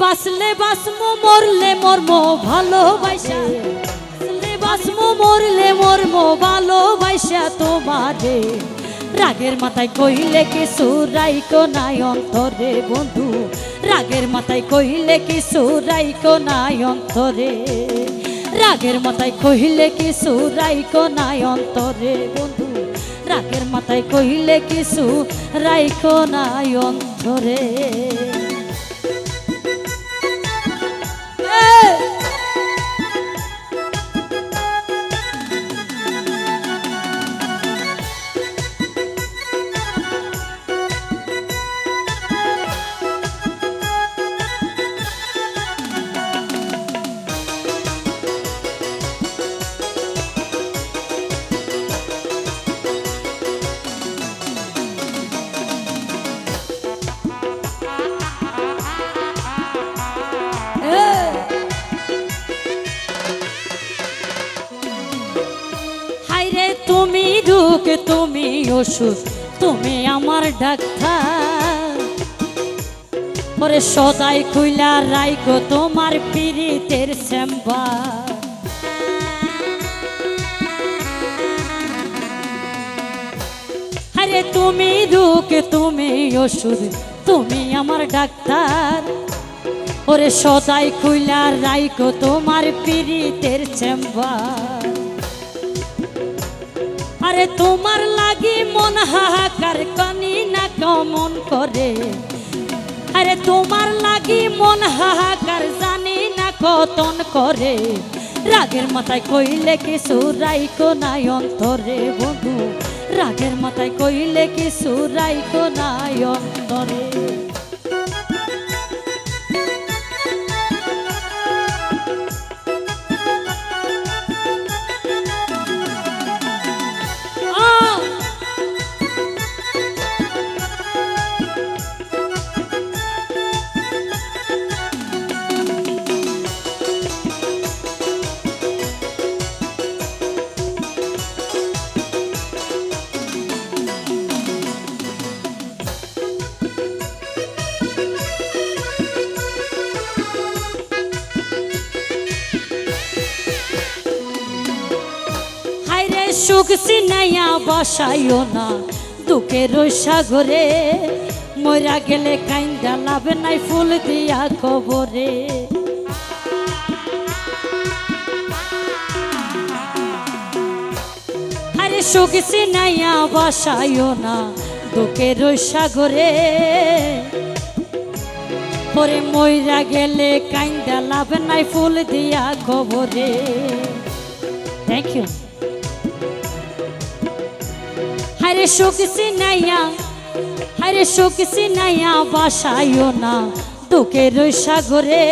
বাসলে বাসমো মরলে মরমো, ভালোবাসা। বাসলে বাসমো মরলে মরমো, ভালোবাসা তোমারে রাগের মাথায় কইলে কিছু রাইকো নাই অন্তরে, বন্ধু। রাগের মাথায় কইলে কিছু রাইকো নাই অন্তরে। রাগের মাথায় কহিলে কিছু রাইকো নাই অন্তরে, বন্ধু। রাগের মাথায় কহিলে কিছু রাইকো নাই অন্তরে। রুক তুমি ওষুধ তুমি আমার ডাক্তার। পরে সদাই খুইলা রাইকো তোমার পীড়িতের চেম্বার। আরে তুমি রুক তুমি ওষুধ তুমি আমার ডাক্তার। ওরে সদাই খুইলা রাইকো তোমার পীড়িতের চেম্বার। আরে তোমার লাগি মন হাহাকার, কানি না কমন করে? আরে তোমার লাগি মন হাহাকার, জানি না কতন করে। রাগের মাথায় কইলে কিছু রাইকো নাই অন্তরে, বন্ধু। রাগের মাথায় কইলে কিছু রাইকো নাই অন্তরে। সুখ সিনাইয়া বসাইও না। দুঃখের সাগরে মরা গেলে কাইন্দা লাভ নাই ফুল দিয়া কবরে। আরে সুখ সিনাইয়া বসাইও না। দুঃখের সাগরে পরে মইরা গেলে কাইন্দা লাভ নাই ফুল দিয়া কবরে। থ্যাংক ইউ হরে সুখ সিনাইয়া হরে সুখ সিনাইয়া বাসাইও না দুঃখের সাগরে।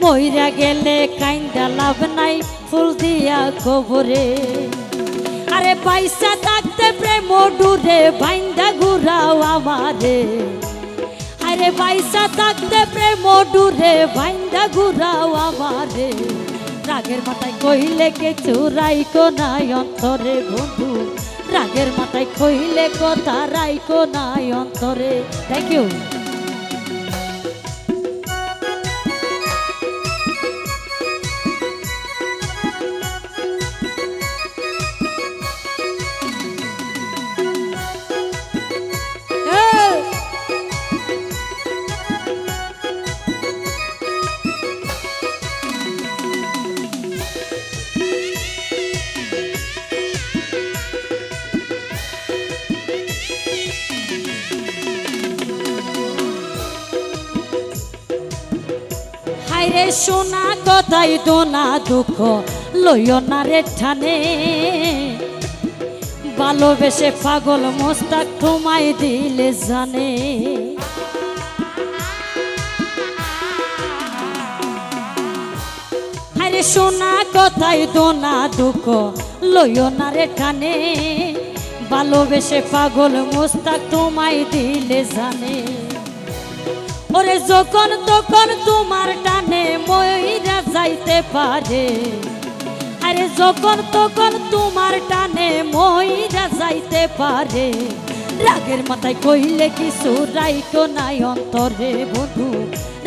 মইরা গেলে কাইন্দা লাভ নাই ফুল দিয়া কবরে। আরে পয়সা থাকতে প্রেম ডুরে বাইন্দা ঘুরাও আমারে। আরে পয়সা থাকতে প্রেম ডুরে বাইন্দা ঘুরাও আমারে। রাগের মাথায় কইলে কে চুরাইকো নাই অন্তরে বন্ধু। রাগের মাথায় কইলে কথা রাইকো নাই অন্তরে। থ্যাংক ইউ হাইরে সোনা কথাই দোনা দুঃখ? লইও না রে ঠানে। ভালোবেসে পাগল মোস্তাক তোমায় দিলে জানে। হাইরে সোনা কথাই দোনা দুঃখ? লইও না রে ঠানে। ভালোবেসে পাগল মোস্তাক তোমায় দিলে জানে। ওরে যখন তখন তোমার যাইতে পারে। আরে যখন তখন তোমার টানে ময়রা যাইতে পারে। রাগের মাথায় কইলে কিছু রাইকো নাই অন্তরে বন্ধু।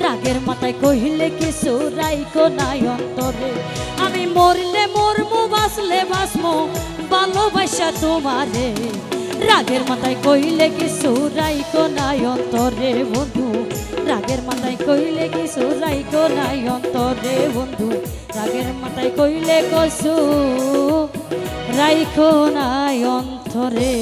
রাগের মাথায় কইলে কিছু রাইকো নাই অন্তরে। আমি মরলে মরমু, বাঁচলে বাঁচমু, ভালোবাসা তোমারে। রাগের মাথায় কইলে কিছু রাইকো নাই অন্তরে বন্ধু। রাগের মাথায় কইলে কিছু রাইকো নাই অন্তরে বন্ধু। রাগের মাথায় কইলে কসু রাইখো নাই অন্তরে।